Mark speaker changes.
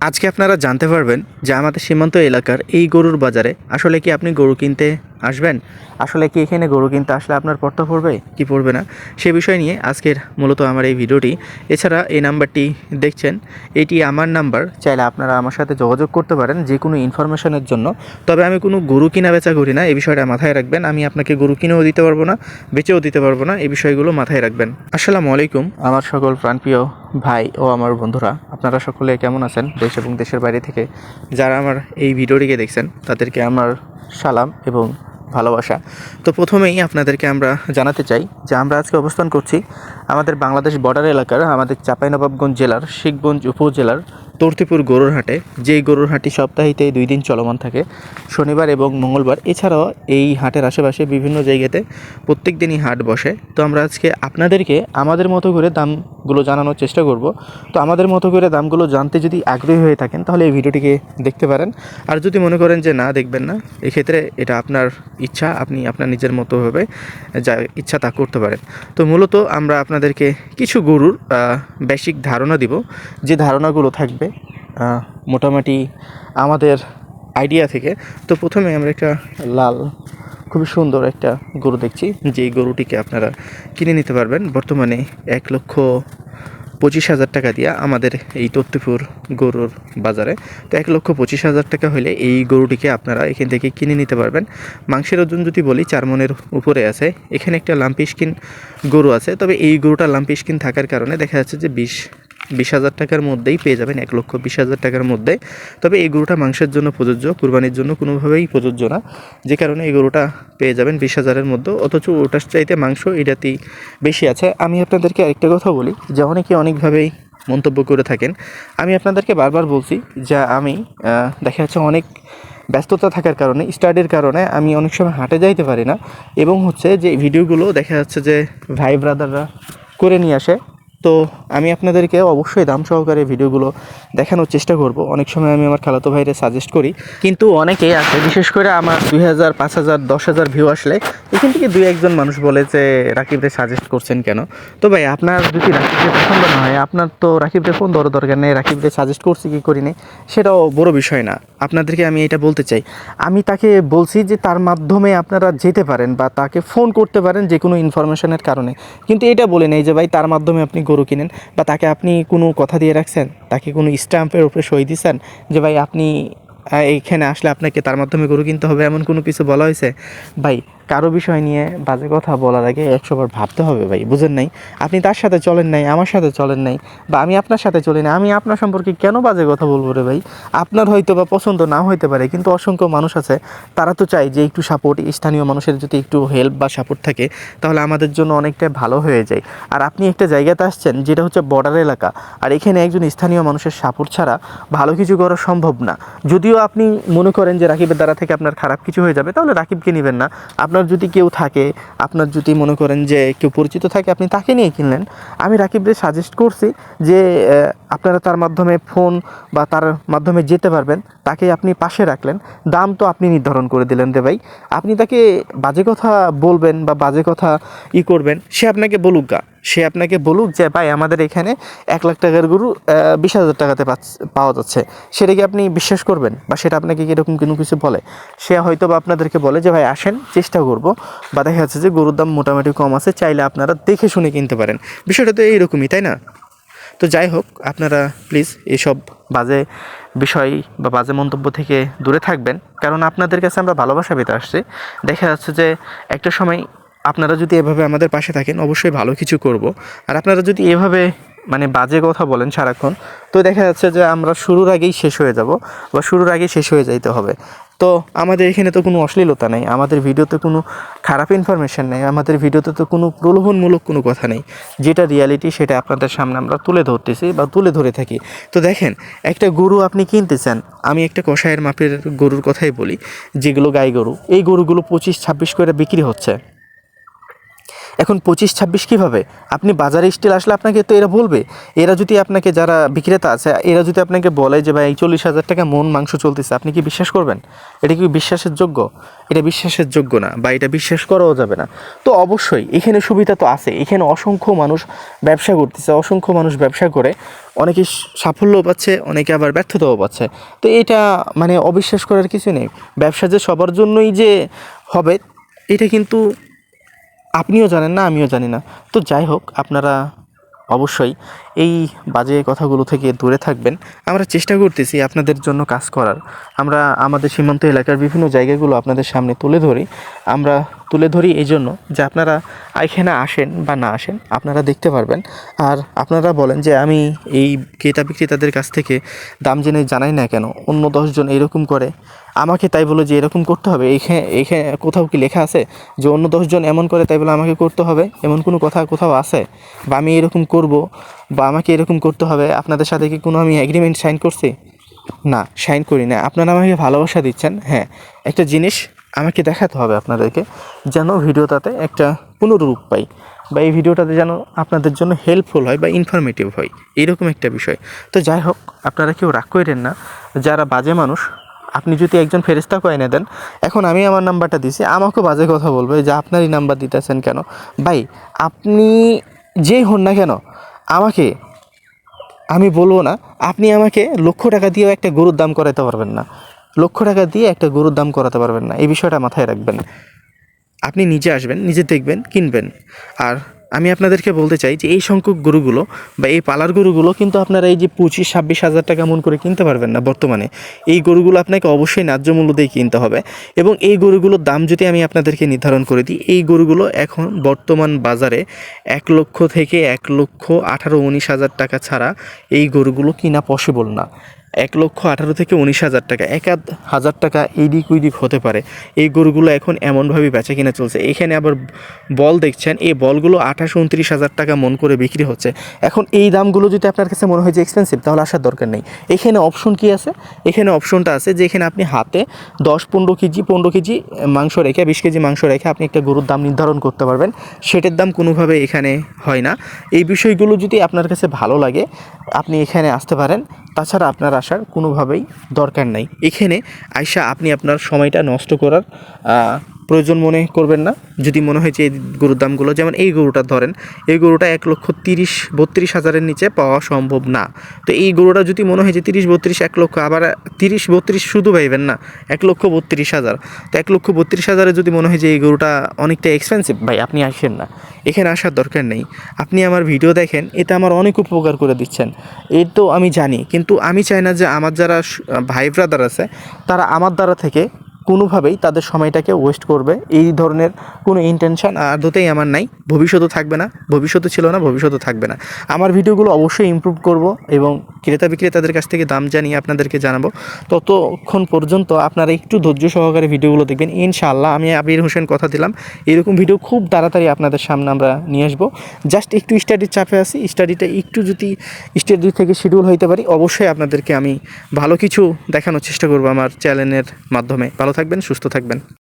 Speaker 1: আজকে আপনারা জানতে পারবেন যে আমাদের সীমান্ত এলাকার এই গরুর বাজারে আসলে কি আপনি গরু কিনতে আসবেন? আসলে কি এখানে গরু কিনতে আসলে আপনার পড়তে পড়বে? কি পড়বে না? সে বিষয় নিয়ে আজকের মূলত আমার এই ভিডিওটি। এছাড়া এই নাম্বারটি দেখছেন, এটি আমার নাম্বার। চাইলে আপনারা আমার সাথে যোগাযোগ করতে পারেন যে কোনো ইনফরমেশনের জন্য। তবে আমি কোনো গরু কিনা বেচা করি না, এই বিষয়টা মাথায় রাখবেন। আমি আপনাকে গরু কিনেও দিতে পারব না, বেচেও দিতে পারব না, এই বিষয়গুলো মাথায় রাখবেন। আসসালামু আলাইকুম। আমার সকল প্রাণপ্রিয় ভাই ও আমার বন্ধুরা, আপনারা সকলে কেমন আছেন? দেশ এবং দেশের বাইরে থেকে যারা আমার এই ভিডিওটিকে দেখছেন, তাদেরকে আমার সালাম এবং ভালোবাসা। তো প্রথমেই আপনাদেরকে আমরা জানাতে চাই যে আমরা আজকে অবস্থান করছি আমাদের বাংলাদেশ বর্ডার এলাকার আমাদের চাঁপাইনবাবগঞ্জ জেলার শিখগঞ্জ উপজেলার তর্তিপুর গরুর হাটে, যেই গরুর হাটটি সপ্তাহিতে দুই দিন চলমান থাকে, শনিবার এবং মঙ্গলবার। এছাড়াও এই হাটের আশেপাশে বিভিন্ন জায়গাতে প্রত্যেক দিনই হাট বসে। তো আমরা আজকে আপনাদেরকে আমাদের মতো করে দামগুলো জানানোর চেষ্টা করব। তো আমাদের মতো করে দামগুলো জানতে যদি আগ্রহী হয়ে থাকেন, তাহলে এই ভিডিওটিকে দেখতে পারেন। আর যদি মনে করেন যে না, দেখবেন না, এক্ষেত্রে এটা আপনার ইচ্ছা, আপনি আপনার নিজের মতোভাবে যা ইচ্ছা তা করতে পারেন। তো মূলত আমরা আপনাদেরকে কিছু গরুর বেসিক ধারণা দিব। যে ধারণাগুলো থাকবে মোটামুটি আমাদের আইডিয়া থেকে, তো প্রথমে আমরা একটা লাল, খুবই সুন্দর একটা গরু দেখছি যে গরুটিকে আপনারা কিনে নিতে পারবেন। বর্তমানে এক লক্ষ পঁচিশ হাজার টাকা দিয়ে আমাদের এই তত্ত্বপুর গরুর বাজারে। তো এক লক্ষ পঁচিশ হাজার টাকা হলে এই গরুটিকে আপনারা এখান থেকে কিনে নিতে পারবেন। মাংসের ওজন যদি বলি, চার মনের উপরে আছে। এখানে একটা লাম্পি স্কিন গরু আছে, তবে এই গরুটা লাম্পি স্কিন থাকার কারণে দেখা যাচ্ছে যে বিশ বিশ হাজার টাকার মধ্যেই পেয়ে যাবেন, এক লক্ষ বিশ হাজার টাকার মধ্যে। তবে এই গরুটা মাংসের জন্য প্রযোজ্য, কুরবানির জন্য কোনোভাবেই প্রযোজ্য না। যে কারণে এই গরুটা পেয়ে যাবেন বিশ হাজারের মধ্যে, অথচ ওটার চাইতে মাংস এটাতেই বেশি আছে। আমি আপনাদেরকে আরেকটা কথা বলি, যে অনেকে অনেকভাবেই মন্তব্য করে থাকেন। আমি আপনাদেরকে বারবার বলছি, যে আমি দেখা যাচ্ছে অনেক ব্যস্ততা থাকার কারণে, স্টাডির কারণে আমি অনেক সময় হাটে যাইতে পারি না। এবং হচ্ছে যে ভিডিওগুলো দেখা যাচ্ছে যে ভাই ব্রাদাররা করে নিয়ে আসে। তো আমি আপনাদেরকে অবশ্যই দাম সহকারে ভিডিওগুলো দেখানোর চেষ্টা করব। অনেক সময় আমি আমার খালাতো ভাইরে সাজেস্ট করি। কিন্তু অনেকেই আছে, বিশেষ করে আমার দুই হাজার, পাঁচ হাজার, দশ হাজার ভিউ আসলে এখান থেকে দুই একজন মানুষ বলে যে রাকিবদের সাজেস্ট করছেন কেন? তো ভাই, আপনার যদি রাকিবদের পছন্দ না হয়, আপনার তো রাকিবদের ফোন দর দরকার নেই রাকিবদের সাজেস্ট করছি কি করিনি সেটাও বড় বিষয় না। আপনাদেরকে আমি এটা বলতে চাই। আমি তাকে বলছি যে, তার মাধ্যমে আপনারা যেতে পারেন বা তাকে ফোন করতে পারেন যে কোনো ইনফরমেশনের কারণে। কিন্তু এটা বলে নেই যে, ভাই, তার মাধ্যমে আপনি গরু কিনেন বা তাকে আপনি কোনো কথা দিয়ে রাখছেন? তাকে কোনো স্ট্যাম্পের উপরে সই দিচ্ছেন যে ভাই আপনি এইখানে আসলে আপনাকে তার মাধ্যমে গরু কিনতে হবে, এমন কোনো কিছু বলা হয়েছে? ভাই কারও বিষয় নিয়ে বাজে কথা বলার আগে একশোবার ভাবতে হবে ভাই, বুঝেন নাই? আপনি তার সাথে চলেন নাই, আমার সাথে চলেন নাই, বা আমি আপনার সাথে চলি না আমি আপনার সম্পর্কে কেন বাজে কথা বলব রে ভাই? আপনার হয়তো বা পছন্দ না হইতে পারে, কিন্তু অসংখ্য মানুষ আছে, তারা তো চায় যে একটু সাপোর্ট স্থানীয় মানুষের যদি একটু হেল্প বা সাপোর্ট থাকে, তাহলে আমাদের জন্য অনেকটাই ভালো হয়ে যায়। আর আপনি একটা জায়গাতে আসছেন, যেটা হচ্ছে বর্ডার এলাকা, আর এখানে একজন স্থানীয় মানুষের সাপোর্ট ছাড়া ভালো কিছু করা সম্ভব না। যদিও আপনি মনে করেন যে রাকিবের দ্বারা থেকে আপনার খারাপ কিছু হয়ে যাবে, তাহলে রাকিবকে নেবেন না। আপনার যদি কেউ থাকে, আপনার যদি মনে করেন যে কেউ পরিচিত থাকে, আপনি তাকে নিয়ে কিনলেন। আমি রাকিবদের সাজেস্ট করছি যে আপনারা তার মাধ্যমে ফোন বা তার মাধ্যমে যেতে পারবেন। তাকে আপনি পাশে রাখলেন, দাম তো আপনি নির্ধারণ করে দিলেন রে ভাই, আপনি তাকে বাজে কথা বলবেন বা বাজে কথা ই করবেন, সে আপনাকে বলুক গা। সে আপনাকে বলুক যে, ভাই, আমাদের এখানে এক লাখ টাকার গরু বিশ হাজার টাকাতে পাওয়া যাচ্ছে। সেটা কি আপনি বিশ্বাস করবেন বা সেটা আপনাকে কীরকম কোনো কিছু বলে? সে হয়তো বা আপনাদেরকে বলে যে, ভাই, আসেন, চেষ্টা করব। বা দেখা যাচ্ছে যে, গরুর দাম মোটামুটি কম আছে, চাইলে আপনারা দেখে শুনে কিনতে পারেন। বিষয়টা তো এইরকমই, তাই না? তো যাই হোক, আপনারা প্লিজ এসব বাজে বিষয় বা বাজে মন্তব্য থেকে দূরে থাকবেন। কারণ আপনাদের কাছে আমরা ভালোবাসা পেতে আসছি। দেখা যাচ্ছে যে একটা সময় আপনারা যদি এভাবে আমাদের পাশে থাকেন, অবশ্যই ভালো কিছু করব। আর আপনারা যদি এভাবে মানে বাজে কথা বলেন সারাক্ষণ, তো দেখা যাচ্ছে যে আমরা শুরুর আগেই শেষ হয়ে যাব বা শুরুর আগেই শেষ হয়ে যাইতে হবে। তো আমাদের এখানে তো কোনো অশ্লীলতা নেই, আমাদের ভিডিওতে কোনো খারাপ ইনফরমেশান নেই, আমাদের ভিডিওতে তো কোনো প্রলোভনমূলক কোনো কথা নেই। যেটা রিয়ালিটি সেটা আপনাদের সামনে আমরা তুলে ধরতেছি বা তুলে ধরে থাকি। তো দেখেন, একটা গরু আপনি কিনতে চান আমি একটা কষায়ের মাপের গরুর কথাই বলি, যেগুলো গাই গরু, এই গরুগুলো পঁচিশ ছাব্বিশ করে বিক্রি হচ্ছে। এখন পঁচিশ, ছাব্বিশ কীভাবে? আপনি বাজারে স্টিল আসলে আপনাকে তো এরা বলবে। এরা যদি আপনাকে যারা বিক্রেতা আছে, এরা যদি আপনাকে বলে যে, ভাই চল্লিশ হাজার টাকা মন মাংস চলতেছে আপনি কি বিশ্বাস করবেন? এটা কি বিশ্বাসের যোগ্য? এটা বিশ্বাসের যোগ্য না, বা এটা বিশ্বাস করাও যাবে না। তো অবশ্যই, এখানে সুবিধা তো আছে। এখানে অসংখ্য মানুষ ব্যবসা করতেছে, অসংখ্য মানুষ ব্যবসা করে। অনেকে সাফল্যও পাচ্ছে, অনেকে আবার ব্যর্থতাও পাচ্ছে। তো এটা মানে অবিশ্বাস করার কিছু নেই। ব্যবসা যে সবার জন্যই যে হবে, এটা কিন্তু আপনিও জানেন না আমিও জানি না। তো যাই হোক আপনারা অবশ্যই এই বাজে কথাগুলো থেকে দূরে থাকবেন। আমরা চেষ্টা করতেছি আপনাদের জন্য কাজ করার। আমরা আমাদের সীমান্ত এলাকার বিভিন্ন জায়গাগুলো আপনাদের সামনে তুলে ধরি। আমরা তুলে ধরি এই জন্য যে আপনারা এখানে আসেন বা না আসেন, আপনারা দেখতে পারবেন। আর আপনারা বলেন যে আমি এই ক্রেতা বিক্রেতাদের কাছ থেকে দাম জেনে জানাই না কেন? অন্য দশজন এরকম করে। আমাকে তাই বলে যে এরকম করতে হবে। এইখানে এইখানে কোথাও কি লেখা আছে? যে অন্য দশজন এমন করে তাই বলে আমাকে করতে হবে? এমন কোনো কথা কোথাও আছে? বা আমি এরকম করব? বা আমাকে এরকম করতে হবে, আপনাদের সাথে কি কোনো আমি অ্যাগ্রিমেন্ট সাইন করছি? না সাইন করি না। আপনারা আমাকে ভালোবাসা দিচ্ছেন হ্যাঁ। একটা জিনিস আমাকে দেখাতে হবে আপনাদেরকে, যেন ভিডিওটাতে একটা পুনরূপ পাই বা এই ভিডিওটাতে যেন আপনাদের জন্য হেল্পফুল হয় বা ইনফরমেটিভ হয়, এরকম একটা বিষয়। তো যাই হোক, আপনারা কেউ রাগ করেন না, যারা বাজে মানুষ, আপনি যদি একজন ফেরিস্তাকে এনে দেন, এখন আমি আমার নাম্বারটা দিছি, আমাকেও বাজে কথা বলবে যে, আপনারই নাম্বার দিতেছেন কেন? ভাই, আপনি যেই হন না কেন আমাকে? আমি বলব না, আপনি আমাকে লক্ষ টাকা দিয়েও একটা গরুর দাম করাতে পারবেন না। লক্ষ টাকা দিয়ে একটা গরুর দাম করাতে পারবেন না। এই বিষয়টা মাথায় রাখবেন। আপনি নিজে আসবেন, নিজে দেখবেন, কিনবেন। আর আমি আপনাদেরকে বলতে চাই যে এই সংখ্যক গরুগুলো বা এই পালার গরুগুলো কিন্তু আপনারা এই যে পঁচিশ, ছাব্বিশ হাজার টাকা মন করে কিনতে পারবেন না বর্তমানে। এই গরুগুলো আপনাকে অবশ্যই ন্যায্য মূল্য দিয়ে কিনতে হবে এবং এই গরুগুলোর দাম যদি আমি আপনাদেরকে নির্ধারণ করে দিই, এই গরুগুলো এখন বর্তমান বাজারে এক লক্ষ থেকে এক লক্ষ আঠারো, উনিশ হাজার টাকা ছাড়া এই গরুগুলো কিনা পসিবল না। এক লক্ষ আঠারো থেকে উনিশ হাজার টাকা। এক আধ হাজার টাকা এইদিক ওইদিক হতে পারে। এই গরুগুলো এখন এমনভাবে বেচা কিনা চলছে। এখানে আবার বল দেখছেন, এই বলগুলো আঠাশ উনত্রিশ হাজার টাকা মন করে বিক্রি হচ্ছে। এখন এই দামগুলো যদি আপনার কাছে মনে হয় যে এক্সপেন্সিভ তাহলে আসার দরকার নেই। এখানে অপশন কি আছে? এখানে অপশনটা আছে যে এখানে আপনি হাতে দশ, পনেরো কেজি পনেরো কেজি মাংস রেখে, বিশ কেজি মাংস রেখে আপনি একটা গরুর দাম নির্ধারণ করতে পারবেন। সেটার দাম কোনোভাবে এখানে হয় না। এই বিষয়গুলো যদি আপনার কাছে ভালো লাগে, আপনি এখানে আসতে পারেন। তাছাড়া আপনার আসার কোনোভাবেই দরকার নাই। এখানে আইসা আপনি আপনার সময়টা নষ্ট করার প্রয়োজন মনে করবেন না। যদি মনে হয় যে এই গরুর দামগুলো, যেমন এই গরুটা ধরেন, এই গরুটা এক লক্ষ তিরিশ, বত্রিশ হাজারের নিচে পাওয়া সম্ভব না। তো এই গরুটা যদি মনে হয় যে তিরিশ, বত্রিশ, এক লক্ষ, আবার তিরিশ, বত্রিশ শুধু পাইবেন না, এক লক্ষ বত্রিশ হাজার। তো এক লক্ষ বত্রিশ হাজারে যদি মনে হয় যে এই গরুটা অনেকটা এক্সপেন্সিভ ভাই, আপনি আসেন না। এখানে আসার দরকার নেই। আপনি আমার ভিডিও দেখেন, এটা আমার অনেক উপকার করে দিচ্ছেন। এই তো আমি জানি, কিন্তু আমি চাই না যে আমার যারা ভাই ব্রাদার আছে, তারা আমার দ্বারা থেকে কোনোভাবেই তাদের সময়টাকে ওয়েস্ট করবে। এই ধরনের কোনো ইন্টেনশন আদতেই আমার নাই। ভবিষ্যতে থাকবে না, ভবিষ্যতে ছিল না, ভবিষ্যতে থাকবে না। আমার ভিডিওগুলো অবশ্যই ইমপ্রুভ করব এবং ক্রেতা বিক্রেতাদের কাছ থেকে দাম জানিয়ে আপনাদেরকে জানাব। ততক্ষণ পর্যন্ত আপনারা একটু ধৈর্য সহকারে ভিডিওগুলো দেখবেন। ইনশাআল্লাহ আমি আবির হোসেন কথা দিলাম। এরকম ভিডিও খুব তাড়াতাড়ি আপনাদের সামনে আমরা নিয়ে আসব। জাস্ট একটু স্টাডির চাপে আছি। স্টাডিটা একটু যদি স্টাডি থেকে শিডিউল হইতে পারি, অবশ্যই আপনাদেরকে আমি ভালো কিছু দেখানোর চেষ্টা করব আমার চ্যানেলের মাধ্যমে। ভালো থাকবেন সুস্থ থাকবেন।